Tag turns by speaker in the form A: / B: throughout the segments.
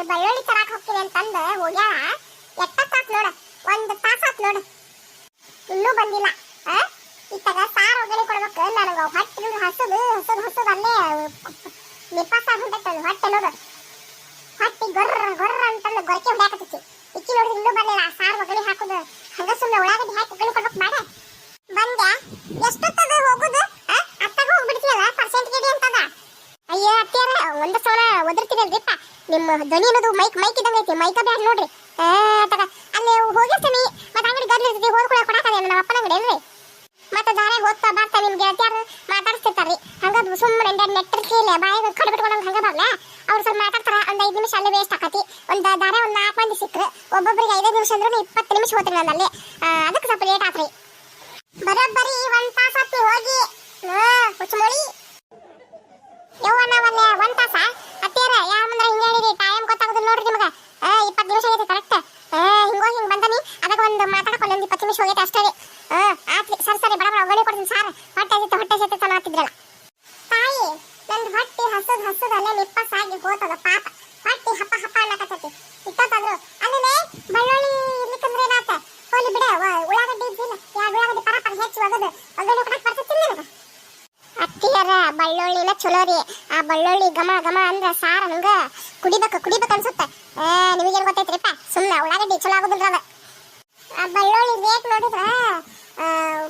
A: ಈ ಬೆಳ್ಳುಳ್ಳಿ ತರಾಕ್ ಹೋಗ್ತೀನಿ ಅಂತಂದ ಹೋಗ್ಯಾಳ ಎಷ್ಟೊತ್ತಾತ್ ನೋಡ, ಒಂದ್ ತಾಸಾತ್ ನೋಡ. ಇನ್ನೂ ಬಂದಿಲ್ಲ, ಆ? ಸಾರ್ ಒಗ್ಗರಣೆ ಕೊಡ್ಬೇಕು, ನನಗ ಹೊಟ್ಟೆ ಹಸದು ಹಸದು ಹಸದು ಅಲ್ಲೇ ನಿಪಾಸ ಹೊಂಟೈತೆ ಹೊಟ್ಟೆ ನೋಡು. ಹೊಟ್ಟಿ ಗೊರ್ರ ಗೊರ್ರ ಗೊರಕೆ ಇಕ್ಕಿ ನೋಡಿದ್ರೆ ಇನ್ನೂ ಬಂದಿಲ್ಲ ಆ ಸಾರ್ ಒಗ್ಗರಣೆ ಹಾಕುದು ಹಂಗ ಸುಮ್ಮನೆ ಉಳ್ಳಾಗಡ್ಡಿ ಹಾಕಿ ಒಗ್ಗರಣೆ ಕೊಡ್ಬೇಕು ಮಾಡ ಬಂದ್ಯಾ ಎಷ್ಟೊತ್ತದ ಹೋಗುದು ಆ ಅತ್ತಾಗ ಹೋಗ್ಬಿಡ್ತೀಯಲ್ಲ ಪರ್ಸೆಂಟ್ ಗೆಡಿ ಅಂತದ ಅಯ್ಯೋ ಅತ್ಯಾರ ಒಂದ ಸಾವಿರ ಒದರ್ತೀರಲ್ರಿಪ್ಪ ನಿಮ್ಮ ಧ್ವನಿ ಅನ್ನೋದು ಮೈಕ್ ಮೈಕ್ ಇದ್ದಂಗೆ ಐತಿ. ಮೈಕ ಬ್ಯಾಡ್ ನೋಡ್ರಿ. ಅಲ್ಲಿ ಹೋಗಿರ್ತೀನಿ. ಮತ್ತೆ ಅಂಗಡಿ ಗದ್ಲ ಇರ್ತೈತಿ ಹೋದ್ ಕೂಡ ಕೊಡಕದ ನಮ್ಮ ಅಪ್ಪನ ಅಂಗಡಿ ಅಲ್ರಿ ಮತ್ತೆ ದಾರೆ ಹೋಗ್ತಾ ಬರ್ತಾ ನಿಮ್ ಗೆಳತಿಯರು ಮಾತಾಡ್ತಿರ್ತಾರ್ರಿ ಹಂಗ ಸುಮ್ಮನೆ ನೆಟ್ಟರ್ಕಿಲ್ಲ ಬಾಯಿಗೆ ಕಡ್ ಬಿಟ್ಕೊಂಡು ಹಂಗ ಬರ್ಲ? ಅವ್ರು ಸ್ವಲ್ಪ ಮಾತಾಡ್ತಾರ, ಒಂದ್ ಐದು ನಿಮಿಷ ಅಲ್ಲೇ ವೇಸ್ಟ್ ಆಕತಿ. ಒಂದ್ ದಾರೆ ಒಂದ್ ನಾಲ್ಕು ಮಂದಿ ಸಿಕ್ಕ್ರು. ಒಬ್ಬೊಬ್ಬರಿಗೆ ಐದೈದು ನಿಮಿಷ ಅಂದ್ರೂ ಇಪ್ಪತ್ತು ನಿಮಿಷ ಹೋತ್ರಿ ನನ್ನಲ್ಲಿ. ಅದಕ್ಕೆ ಸ್ವಲ್ಪ ಲೇಟ್ ಆತ್ರಿ ಬರೋಬ್ಬರಿ ಒಂದ್ ತಾಸ ಆತ್ರಿ ಹೋಗಿ ಹಾ ಹುಚ್ಚಮೊಳಿ ಯವ್ವ ನಾವಲ್ಲೇ ಒಂದ್ ತಾಸ ಅತ್ತೇರ ಯಾರ ಮುಂದ್ರ ಹಿಂಗ ಹೇಳಿರಿ ಟೈಮ್ ಗೊತ್ತಾಗೋದಿಲ್ಲ ನೋಡ್ರಿ ನಿಮಗ ಆ ಇಪ್ಪತ್ತು ನಿಮಿಷ ಆಗೈತೆ ಕರೆಕ್ಟ್ ಆ ಹಿಂಗೋ ಹಿಂಗ್ ಬಂದನಿ ಅದಕ್ಕೆ ಒಂದು ಮಾತಾಡಕ್ ಒಂದ್ ಇಪ್ಪತ್ತು ನಿಮಿಷ ಹೋಗೈತೆ ಅಷ್ಟೇ ರೀ ಆ ಆತ್ರಿ ಸರಿ ಸರಿ ಕೊಡ್ತೀನಿ ಸಾರ್ ಹೊಟ್ಟೆ ಹಸಿತ ಹೊಟ್ಟೆ ಹಸಿತ ತನ ತಾಯಿ, ನಂದು ಹೊಟ್ಟೆ ಹಸದ್ ಹಸದ್ ಅಲ್ಲೇ ನಿಪ್ಪಸಾಗಿ ಹೋತದ ಪಾಪ. ಹೊಟ್ಟೆ ಹಪ್ಪ ಹಪ್ಪ ಅನ್ನಕತ್ತೈತಿ. ಇಟ್ಟತ್ತಾದ್ರು ಅಲ್ಲೇ ಬೆಳ್ಳುಳ್ಳಿ ಇರ್ಲಿಕ್ಕಂದ್ರೆ ಏನಾತ? ಹೋಲಿ ಬಿಡ ಉಳ್ಳಾಗಡ್ಡಿ ಇದ್ದಿಲ್ಲ. ಎರಡು ಉಳ್ಳಾಗಡ್ಡಿ ಪರ ಪರ ಹೆಚ್ಚು ಒಗದು ಒಗ್ಗರಣೆ ಕೊಡಕ್ ಬರ್ತೈತಿ ನಿನಗ? ಅತ್ತಿಯರ ಬಳ್ಳುಳ್ಳಿನ ಚಲೋ ರೀ. ಆ ಬಳ್ಳುಳ್ಳಿ ಘಮ ಘಮ ಅಂದ್ರ ಸಾರ ಹಂಗ. ಕುಡಿಬೇಕು ಕುಡಿಬೇಕು ಅನ್ಸುತ್ತೆ. ನಿಮಗೇನ್ ಗೊತ್ತೈತ್ರಿಪ್ಪ? ಸುಮ್ಮನೆ ಉಳ್ಳಾಗಡ್ಡಿ ಚಲೋ ಆಗೋದಿಲ್ಲ ಆ ಬಳ್ಳುಳ್ಳಿ ರೇಟ್ ನೋಡಿದ್ರ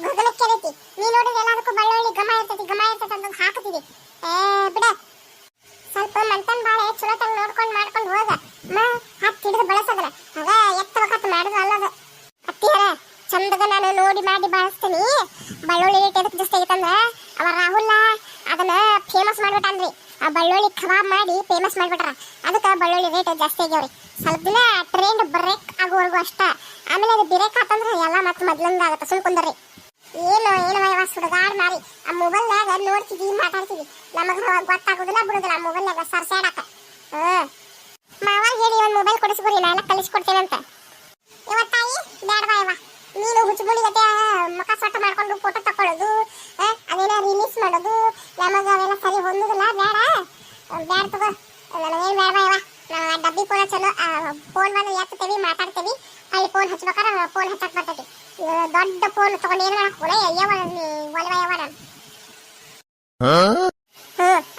A: ಗಗನಕ್ಕೆ ಐತಿ ನೀ ನೋಡಿದ್ರೆ ಎಲ್ಲದಕ್ಕೂ ಬಳ್ಳೊಳ್ಳಿ ಗಮ ಇರ್ತೈತಿ, ಘಮ ಇರ್ತೈತಿ ಅಂತ ಹಾಕತಿದಿ ಏ, ಬಿಡ. ಸ್ವಲ್ಪ ಮಂತನ್ ಬಾಳೆ ಚಲೋ ತಂಗ ನೋಡ್ಕೊಂಡು ಮಾಡ್ಕೊಂಡು ಹೋಗ. ಮ ಹತ್ತಿ ಹಿಡಿದು ಬಳಸದ್ರ ಅದ ಎತ್ತವಕತ್ ಮಾಡುದು ಅಲ್ಲದ. ಅತ್ತಿಯರ, ಚಂದಗ ನಾನು ನೋಡಿ ಮಾಡಿ ಬಳಸ್ತೀನಿ. ಬಳ್ಳೊಳ್ಳಿ ರೇಟ್ ಎದಕ್ಕೆ ಜಸ್ಟ್ ಆಗೈತಂದ್ರ ಅವ ರಾಹುಲ್ ಅದನ್ನ ಫೇಮಸ್ ಮಾಡ್ಬಿಟ್ಟಾನ್ರಿ ಆ ಬಳ್ಳುಳ್ಳಿ ಕಬಾಬ್ ಮಾಡಿ ಫೇಮಸ್ ಮಾಡ್ಬಿಟ್ರ. ಅದಕ್ಕೆ ಬಳ್ಳುಳ್ಳಿ ರೇಟ್ ಜಾಸ್ತಿ ಆಗ್ಯಾವ್ರಿ. ಸ್ವಲ್ಪ ದಿನ ಟ್ರೆಂಡ್ ಬ್ರೇಕ್ ಆಗೋವರೆಗೂ ಅಷ್ಟ. ಆಮೇಲೆ ಅದು ಬ್ರೇಕ್ ಆತಂದ್ರೆ ಎಲ್ಲ ಮತ್ತೆ ಮೊದ್ಲಂಗ ಆಗತ್ತೆ. ಸುಮ್ ಏನು ಏನು ಯಾವ ಸುಡಗಾಡ್ ಮಾರಿ. ಆ ಮೊಬೈಲ್ನಾಗ ನೋಡ್ತಿದ್ವಿ ಮಾತಾಡ್ತೀವಿ ನಮಗೆ ಗೊತ್ತಾಗೋದಿಲ್ಲ ಬಿಡುದಿಲ್ಲ ಆ ಮೊಬೈಲ್ನಾಗ ಸರ್ಸಾಡಕ ಹ್ಮ್ ಮಾವ ಹೇಳಿ, ಒಂದು ಮೊಬೈಲ್ ಕೊಡಿಸ್ಕೊಡಿ ನಾ ಎಲ್ಲ ಕಲಿಸ್ಕೊಡ್ತೇನೆ ಇವತ್ತಾಯಿ ಬೇಡ ತಗೋ. ನನಗೇನು ಬೇಡವಾ ಇವ. ನಾವು ಡಬ್ಬಿ ಫೋನ್ ಚಲೋ ಫೋನ್ ಬಂದು ಎತ್ತತೇವಿ ಮಾತಾಡ್ತೇವಿ. ಅಲ್ಲಿ ಫೋನ್ ಹಚ್ಬೇಕಾರೆ ಫೋನ್ ಹಚ್ಚಕ್ ಬರ್ತೈತಿ. ದೊಡ್ಡ ಫೋನ್ ತಗೊಂಡು ಏನು ಮಾಡಕ್? ಒಲೆ ಯವ ನಾನು. ಹ್ಮ್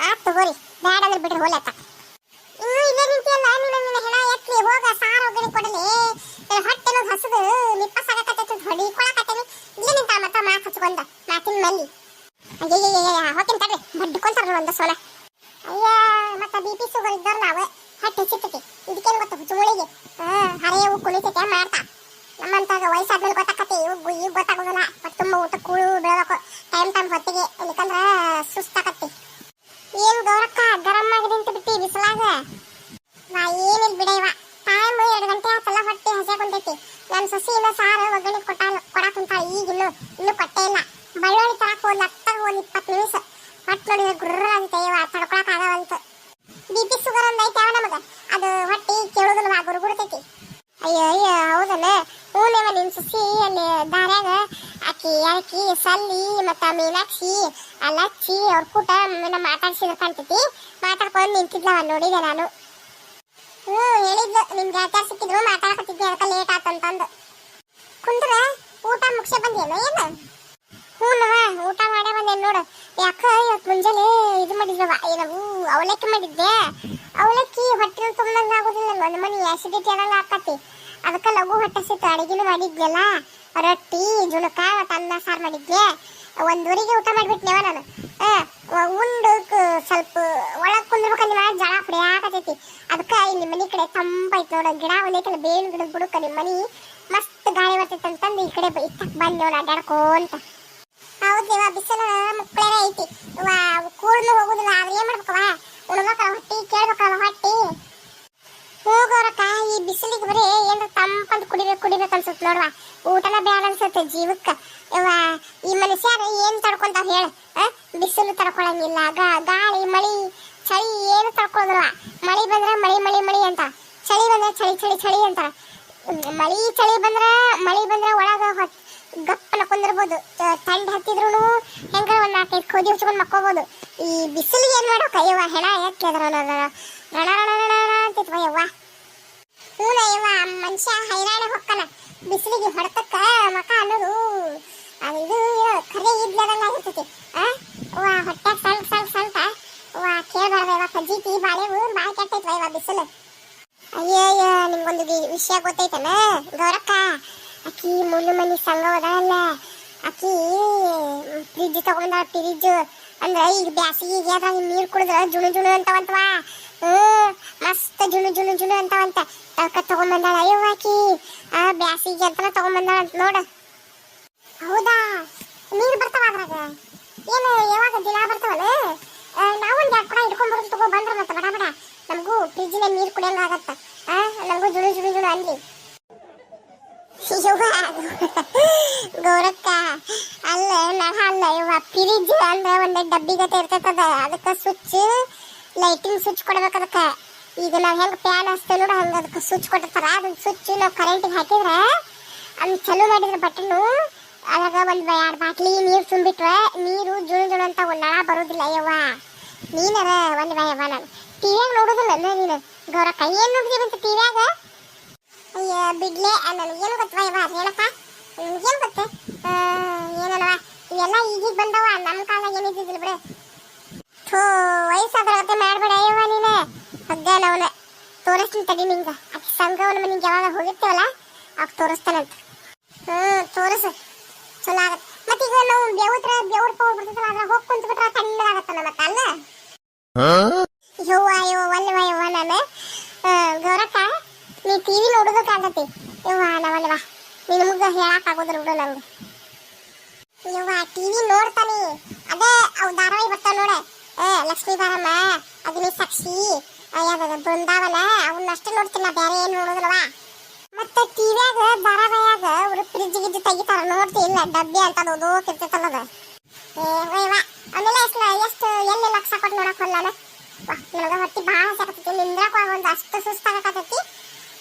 A: ಆಯ್ತು ತಗೋರಿ. ಬೇಡ ಅಂದ್ರೆ ಬಿಡ್ರಿ ಹೋಲತ್ತ ಇನ್ನು ಇಲ್ಲೇ ನಿಂತಿಯಲ್ಲ, ನೀನು ನಿನ್ನ ಹೆಣ ಎತ್ಲಿ, ಹೋಗ, ಸಾರು ಒಗ್ಗರಣೆ ಕೊಡಲಿ. ಹೊಟ್ಟೆ ನೋವು ಹಸದು ನಿಪ್ಪಸಾಗಕತ್ತೈತಿ ಹೊಡಿ ಕೊಳಕತ್ತೇನಿ ಇಲ್ಲೇ ನಿಂತ ಮತ್ತ ಮಾತು ಹಚ್ಕೊಂಡ. ಮಾತಿನ ಮಲ್ಲಿ. ಅಯ್ಯಯ್ಯ ಹೋಗ್ತೀನಿ ತಡ್ರಿ. ಬಡ್ಕೊಂತಾರ ಒಂದು ಸೋನ ಮಾಡ್ತಾ ನಮ್ಮಂತಾಗ ವಯಸ್ಸಾದ್ಮೇಲೆ ಗೊತ್ತಾಕತಿ, ಇವು ಈಗ ಗೊತ್ತಾಗೋದಿಲ್ಲ. ಹೊಟ್ಟೆ ತುಂಬ ಊಟ ಕೂಳು ಬೆಳಬೇಕು ಟೈಮ್ ಟೈಮ್ ಹೊತ್ತಿಗೆ ಇಲ್ಲಕಂದ್ರ ಸುಸ್ತಾಕತಿ ಏನ್ ಗೌರಕ್ಕ, ಗರಂ ಆಗಿ ನಿಂತು ಬಿಟ್ಟಿ ಬಿಸಿಲಾಗ? ವಾ ಏನಿಲ್ಲ ಬಿಡ ಇವ ಟೈಮ್ ಎರಡು ಗಂಟೆ ಆತಲ್ಲ ಹೊಟ್ಟೆ ಹಸೆ ಕುಂತೈತಿ. ನನ್ನ ಸೊಸಿ ಇನ್ನ ಸಾರು ಒಗ್ಗರಣೆ ಕೊಟ್ಟ ಕೊಡಾಕ್ ಕುಂತಾಳ. ಈಗ ಇನ್ನು ಇನ್ನು ಕೊಟ್ಟೇ ಇಲ್ಲ. ಬಳ್ಳುಳ್ಳಿ ತರಕ್ ಹೋದ್ ಹತ್ತಾಗ ಒಂದ್ ಇಪ್ಪತ್ತು ನಿಮಿಷ ಹೊಟ್ಟೆ ನೋಡಿದ್ರೆ ಗುರ್ರ ಅಂತ ಇವ ತಡ್ಕೊಳಕ್ ಆಗವಂತ ಬಿ ಪಿ ಶುಗರ್ ಒಂದ್ ಐತೆ ಅವ ನಮಗ ಅದು ಹೊಟ್ಟಿ ಕೇಳೋದಿಲ್ಲ ಗುರುಗುರ್ತೈತಿ ಅಯ್ಯೋ ಅಯ್ಯೋ ಹೌದಲ್ಲ ಸೊಸಿ ಅಲ್ಲಿ ದಾರ್ಯಾಗ ಆಕಿ ಆಕಿ ಸಲ್ಲಿ ಮತ್ತ ಮೀನಾಕ್ಷಿ ಆ ಲಚ್ಚಿ ಅವ್ರ ಕೂಟ ನನ್ನ ಮಾತಾಡ್ಸಿದ್ರು ಕಾಣ್ತೈತಿ. ಮಾತಾಡ್ಕೊಂಡು ನಿಂತಿದ್ಲವ ನೋಡಿದೆ ನಾನು. ಹ್ಞೂ ಹೇಳಿದ್ಲು. ನಿಮ್ ಗೆಳತಿಯರ್ ಸಿಕ್ಕಿದ್ರು ಮಾತಾಡಕತ್ತಿದ್ದೆ ಅದಕ್ಕೆ ಲೇಟ್ ಆತಂತಂದು ಕುಂದ್ರ, ಊಟ ಮುಗಿಸೇ ಬಂದೇನು, ಏನು? ಹ್ಞೂ ಊಟ ಮಾಡೇ ಬಂದೇನು ನೋಡು. ಯಾಕ ಇವತ್ತು ಮುಂಜಾನೆ ಇದು ಮಾಡಿದ್ರವ ಏನವು ಅವಲಕ್ಕಿ ಮಾಡಿದ್ದೆ. ಅವಲಕ್ಕಿ ಹೊಟ್ಟೆ ತುಂಬಂಗ ಆಗೋದಿಲ್ಲ ಒಂದು ಮನೆ ಆಸಿಡಿಟಿ ಆಗಂಗೆ ಆಕತಿ ಅದಕ್ಕೆ ಲಘು ಹೊಟ್ಟೆ ಸಿತ್ತು ಅಡಿಗೆನೂ ಮಾಡಿದ್ಯಲ್ಲ? ರೊಟ್ಟಿ ಜುಣಕ ಮತ್ತು ಅನ್ನ ಸಾರು ಮಾಡಿದ್ದೆ ಒಂದೂರಿಗೆ ಊಟ ಮಾಡಿಬಿಟ್ನೇವ ನಾನು. ಉಂಡು ಸ್ವಲ್ಪ ಒಳಗೆ ಕುಂದ್ರಬೇಕಂದ್ರೆ ಮಾಡಿ ಜಳ ಕುಡಿಯಾಕತೈತಿ ಅದಕ್ಕೆ ಇಲ್ಲಿ ಮನೆ ಕಡೆ ತಂಪೈತೆ ನೋಡ, ಗಿಡ ಒಂದೈತಲ್ಲ, ಬೇವಿನ ಗಿಡ ಬುಡಕ ನಿಮ್ಮ ಮನಿ. ಮಸ್ತ್ ಗಾಳಿ ಬರ್ತೈತೆ ಅಂತಂದು ಈ ಕಡೆ ಇತ್ತಕ್ಕೆ ಬಂದು ನೋಡು ಅಡ್ಡಾಡ್ಕೋಂತ ಹೌದಿವ ಬಿಸಿಲು ಮುಕ್ಕಳೇ ಐತಿ. ಅನ್ಸುತ್ತೆ ನೋಡ್ವ, ಊಟನ ಬ್ಯಾಡ ಅನ್ಸುತ್ತೆ ಜೀವಕ್ಕ. ಈ ಮನುಷ್ಯರು ಏನ್ ತಡ್ಕೊಂತಾವ ಹೇಳ ಬಿಸಿಲು ತಡ್ಕೊಳಂಗಿಲ್ಲ ಗಾಳಿ, ಮಳಿ, ಚಳಿ ಏನು ತಡ್ಕೊಳ್ಳೋದಿಲ್ಲ ಮಳಿ ಬಂದ್ರೆ ಮಳಿ ಮಳಿ ಮಳಿ ಅಂತ. ಚಳಿ ಬಂದ್ರೆ ಚಳಿ ಚಳಿ ಚಳಿ ಅಂತ ಮಳಿ, ಚಳಿ ಬಂದ್ರ, ಮಳಿ ಬಂದ್ರೆ ಒಳಗ ಗಪ್ಪನ ಕುಂದಿರ್ಬೋದು. ತಂಡ ಹತ್ತಿದ್ರು ಹೆಂಗ ಒಂದ್ ನಾಲ್ಕೈದು ಕೋದಿ ಹಚ್ಕೊಂಡ್ ಮಕ್ಕೋಬಹುದು ಈ ಬಿಸಿಲು ಏನ್ ಮಾಡೋ ಕೈಯವ್ವ ಹೆಣ ಯಾಕೆದ್ರ ರಣ ರಣ ರಣ ರಣ ಯವ್ವ. ಹೂನ ಇವ ಮನುಷ್ಯ ಹೈರಾಣ ಹೊಕ್ಕನ. ಬಿಸಿಲಿಗೆ ಹೊಡೆತಕ್ಕ ಮಕ ಅನ್ನೋದು ಅದು ಇದು ಕರೆ ಇದ್ಲದಂಗ ಆಗಿರ್ತೈತಿ. ಆ? ವಾ ಹೊಟ್ಟೆ ಸಣ್ಣ ಸಣ್ಣ ಸಣ್ಣ. ವಾ ಕೇಳಬಾರ್ದ ಇವ ಪಜ್ಜಿತಿ ಬಾಳೆವು ಭಾಳ ಕೆಟ್ಟೈತ್ವ ಇವ ಬಿಸಿಲು. ಅಯ್ಯಯ್ಯ, ನಿಮ್ಗೊಂದು ವಿಷಯ ಗೊತ್ತೈತನ? ಗೌರಕ್ಕ, ಅಕ್ಕಿ ಮುಳ್ಳು ಮನಿ ಸಂಘ ಹೋದಲ್ಲ ಅಕ್ಕಿ ಫ್ರಿಜ್ ತಗೊಂಡ ಫ್ರಿಜ್ ಅಂದ್ರೆ ಈಗ ಬ್ಯಾಸಿಗೆ ಅದ್ರಾಗ ನೀರು ಕುಡಿದ್ರೆ ಜುಣು ಜುಣು ಅಂತವಂತವಾ. ಹ್ಮ್. ಮಸ್ತ್ ಜುಲು ಅಂತಾವಂತ. ತಕ ತಗೊಂಬಂದಾಳ. ಅಯ್ಯೋ ಆಕಿ. ಆ, ಬ್ಯಾಸಿಗೆ ಅಂತನ ತಗೊಂಬಂದಾಳ ಅಂತ ನೋಡ. ಹೌದಾ? ನೀರು ಬರ್ತಾವ ಅದ್ರಾಗ? ಏನು, ಯಾವಾಗ ದಿನ ಬರ್ತಾವಲ್ಲ? ನಾವು ಒಂದು ಎರಡು ಹಿಡ್ಕೊಂಡ್ ಬರೋದು ತಗೋ, ಬಂದ್ರ ಮತ್ತೆ ಬಡ ಬಡ. ನಮಗೂ ಫ್ರಿಜ್ಜಿನ ನೀರು ಕುಡಿಯಂಗ ಆಗತ್ತ. ಆ, ನಮಗೂ ಜುಳು ಜುಳು ಜುಳು ಅಲ್ಲಿ ಗೌರಕ್ಕ. ಅಲ್ಲ ನಹ ಅಲ್ಲ ಇವ ಫ್ರಿಜ್ ಅಂದ್ರೆ ಒಂದು ಡಬ್ಬಿ ಗತೆ ಇರ್ತೈತದ. ಅದಕ್ಕೆ ಸ್ವಿಚ್ ಲೈಟಿಂಗ್ ಸ್ವಿಚ್ ಕೊಡ್ಬೇಕು ಅದಕ್ಕ. ಈಗ ನಾವು ಹೆಂಗೆ ಫ್ಯಾನ್ ಹಚ್ತೇವೆ ನೋಡ, ಹಂಗೆ ಅದಕ್ಕೆ ಸ್ವಿಚ್ ಕೊಟ್ಟಿರ್ತಾರೆ. ಅದನ್ನ ಸ್ವಿಚ್ ನಾವು ಕರೆಂಟಿಗೆ ಹಾಕಿದ್ರೆ ಅದನ್ನ ಚಲೋ ಮಾಡಿದ್ರೆ ಬಟನ್ನು ಅದಾಗ ಒಂದು ಎರಡು ಬಾಟ್ಲಿ ನೀರು ತುಂಬಿಟ್ರೆ, ನೀರು ಜುಳು ಜುಳು ಅಂತ ಒಂದು ನಳ ಬರೋದಿಲ್ಲ, ಯವ್ವ. ನೀನರ ಒಂದು ಯವ್ವ ನಾನು ಟಿವಿಯಾಗ ನೋಡೋದಿಲ್ಲ ನೀನು? ಗೌರಕ್ಕ ಏನ್ ಅಂತ ಟಿವಿಯಾಗ ಅಯ್ಯ, ಬಿಡ್ಲೆ ನನಗೇನು ಗೊತ್ತವ ಅದು ಹೇಳಪ್ಪ? ಏನು ಗೊತ್ತೆ? ಏನಲ್ವ? ಇವೆಲ್ಲ ಈಗೀಗ ಬಂದವ ನಮ್ಮ ಕಾಲಾಗ ಏನಿದ್ದಿಲ್ಲ ಬಿಡು. ಥೋ ವಯಸ್ಸಾದ್ರ ಮತ್ತೆ ಮಾಡಬೇಡ ಅಯ್ಯವ್ವ ನೀನು. ಹಗ್ಗ ಅವನ ತೋರಿಸ್ತೀನಿ ತಡಿ ನಿಂಗ. ಅಕ್ಕಿ ಸಂಘವನ ನಿಂಗೆ ಯಾವಾಗ ಹೋಗಿರ್ತೇವಲ್ಲ ಆಗ ತೋರಿಸ್ತಾನಂತ. ಹ್ಮ್, ತೋರಿಸು. ಚಲೋ ಆಗತ್ತೆ ಮತ್ತೆ ಈಗ ನಾವು ಬೇವುತ್ರ ಬೇವ್ರ ಪೌರ್ ಬರ್ತದಲ್ಲ ಅದ್ರ ಹೋಗಿ ಕುಂತ ಬಿಟ್ರೆ ತಣ್ಣಗಾಗತ್ತಲ್ಲ ಮತ್ತೆ ಅಲ್ಲ ಯವ್ವ ಯವ್ವ, ಒಲ್ಲೆವ, ಯವ್ವ ನಾನು. ಗೌರಕ್ಕ, ನೀ ಟಿವಿ ನೋಡೋದಕ್ಕಾಗತ್ತೆ ಯವ್ವ ನಾವಲ್ವಾ ನಿನ್ ಮುಗ್ಗ ಹೇಳಕ್ ಆಗೋದಿಲ್ಲ ಬಿಡು ನಂಗೆ. ಯವ್ವ ಟಿವಿ ನೋಡ್ತಾನೆ. ಅದೇ, ಅವು ಧಾರಾವಾಹಿ ಬರ್ತಾವ ನೋಡ. ಲಕ್ಷ್ಮೀ ಬಾರಮ್ಮ, ಅಗ್ನಿ ಸಾಕ್ಷಿ. ಯಾವ್ದದು ಬೃಂದಾವನ. ಅವನ್ನಷ್ಟೇ ನೋಡ್ತೀನಿ ನಾ, ಬೇರೆ ಏನು ನೋಡೋದಿಲ್ಲವ. ಮತ್ತೆ ಟಿವಿಯಾಗ, ಧಾರಾವಾಹಿಯಾಗ ಅವರು ಫ್ರಿಜ್ ಗಿಜ್ ತೆಗಿತಾರ, ನೋಡ್ತಿ, ಇಲ್ಲ, ಡಬ್ಬಿ ಅಂತ ಅದು ಓದೋಕಿರ್ತೈತಲ್ಲ ಅದು ಏ ವಯ್ವ ಆಮೇಲೆ ಎಷ್ಟು ಎಷ್ಟು, ಎಲ್ಲಿ ಲಕ್ಷ ಕೊಟ್ಟು ನೋಡಕ್ ಹೊಲ್ಲಾನ ನನಗೆ ಹೊಟ್ಟಿ ಭಾಳ ಹಸಾಕತ್ತೈತಿ ನಿಂದ್ರಕ್ ಒಂದು ಅಷ್ಟು ಸುಸ್ತಾಗತ್ತೈತಿ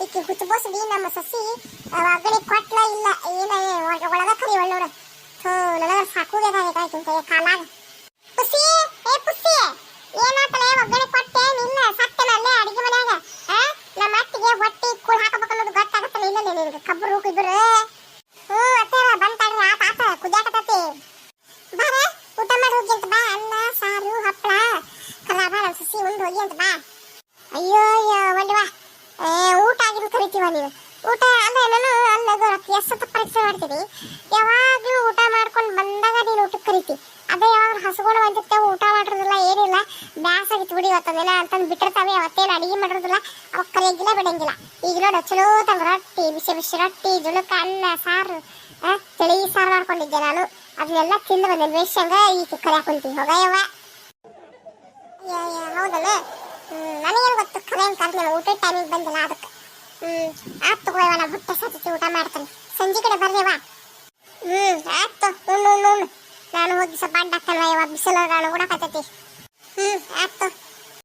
A: ಈಕಿ ಹುಚ್ಚಬೋಸಡಿ ನಮ್ಮ ಸಸಿ ಒಗ್ಗಡೆ ಕೊಟ್ಲ, ಇಲ್ಲ, ಏನ ಒಳ- ಒಳಗ ಕರಿ ಒಳ್ಳ ನೋಡು. ಥೋ, ನನಗೆ ಸಾಕುಬೇಕಾಗೈತೆ ಅಂತ ಕಾಲಾಗ ಪುಸಿ ಏ ಪುಸಿ ಏನಾತಲೆ ಒಗ್ಗಡೆ ಕೊಟ್ಟೆ ನಿಲ್ಲ ಸತ್ತನ ಅಲ್ಲೇ ಅಡಿಗೆ ಮನ್ಯಾಗ ಆ ನಮ್ಮ ಅತ್ತಿಗೆ ಹೊಟ್ಟಿ ಕೂಳ್ ಹಾಕಬೇಕು ಅನ್ನೋದು ಗೊತ್ತಾಗತ್ತಲ್ಲ ಇಲ್ಲ ನಿನಗೆ ಕಬ್ಬರು ಇಬ್ಬರು ಹ್ಞೂ ಅತ್ತಾರ ಬಂತಾಡ್ರಿ ಆತ ಆತ ಕುದ್ಯಾಕತ್ತೈತಿ ಬಾರ ಊಟ ಮಾಡಿ ಹೋಗಿ ಅಂತ ಬಾ ಅನ್ನ ಸಾರು ಹಪ್ಪಳ ಕಲಾಬ ನಮ್ಮ ಸಸಿ ಉಂಡು ಹೋಗಿ ಅಂತ ಬಾ ಅಯ್ಯೋ ಅಯ್ಯೋ ಒಲ್ವಾ ಏ ಊಟ ಆಗಿದ್ದು ಕರಿತೀವ ನೀನು ಊಟ ಅಲ್ಲ ನಾನು ಅಲ್ಲ ಗೌರವ್ ಎಷ್ಟೊತ್ತ ಪರೀಕ್ಷೆ ಮಾಡ್ತೀನಿ ಯಾವಾಗಲೂ ಊಟ ಮಾಡ್ಕೊಂಡು ಬಂದಾಗ ನೀನು ಊಟಕ್ಕೆ ಕರಿತಿ ಅದೇ ಯಾವಾಗ ಹಸುಗಳು ಬಂದಿರ್ತೇವೆ ಊಟ ಮಾಡಿರೋದಿಲ್ಲ ಏನಿಲ್ಲ ಬ್ಯಾಸಾಗಿತ್ತು ಬಿಡಿ ಇವತ್ತದೇನ ಅಂತಂದು ಬಿಟ್ಟಿರ್ತಾವೆ, ಅವತ್ತೇನು ಅಡಿಗೆ ಮಾಡಿರೋದಿಲ್ಲ ಅವ ಕಲಿಯಂಗಿಲ್ಲ ಬಿಡಂಗಿಲ್ಲ. ಈಗ ನೋಡು, ಚಲೋ ತಂಗ, ರೊಟ್ಟಿ, ಬಿಸಿ ಬಿಸಿ ರೊಟ್ಟಿ ಜುಳುಕ ಅನ್ನ, ಸಾರು ತಿಳಿ ಸಾರು ಮಾಡ್ಕೊಂಡಿದ್ದೆ ನಾನು. ಅದನ್ನೆಲ್ಲ ತಿಂದು ಬಂದೆ ಬೇಷಂಗ ಈ ಕರಿಯಾಕ ಕುಂತೀವಿ ಹೋಗಯವ ಹೌದಲ್ಲ? ನನಗೇನು ಗೊತ್ತು ಅಂತ ಕರ್ದಿಲ್ಲ ಊಟ ಟೈಮಿಗೆ ಬಂದಿಲ್ಲ ಅದಕ್ಕೆ. ಹ್ಞೂ ಆತ್ ತಗೋಯವ ನಾ ಹೊಟ್ಟೆ ಸತಿ ಊಟ ಮಾಡ್ತೀನಿ. ಸಂಜೆ ಕಡೆ ಬರ್ದೇವಾ ಹ್ಮ್, ಆಯ್ತು. ಉಣ್ಣು ನಾನು ಹೋಗಿ ಸ್ವಲ್ಪ ಅಡ್ಡಾಕ್ತಲ್ವ ಯಾವ ಬಿಸಿಲು ನಾನು ಕೂಡ ಹ್ಮ್, ಆಯ್ತು.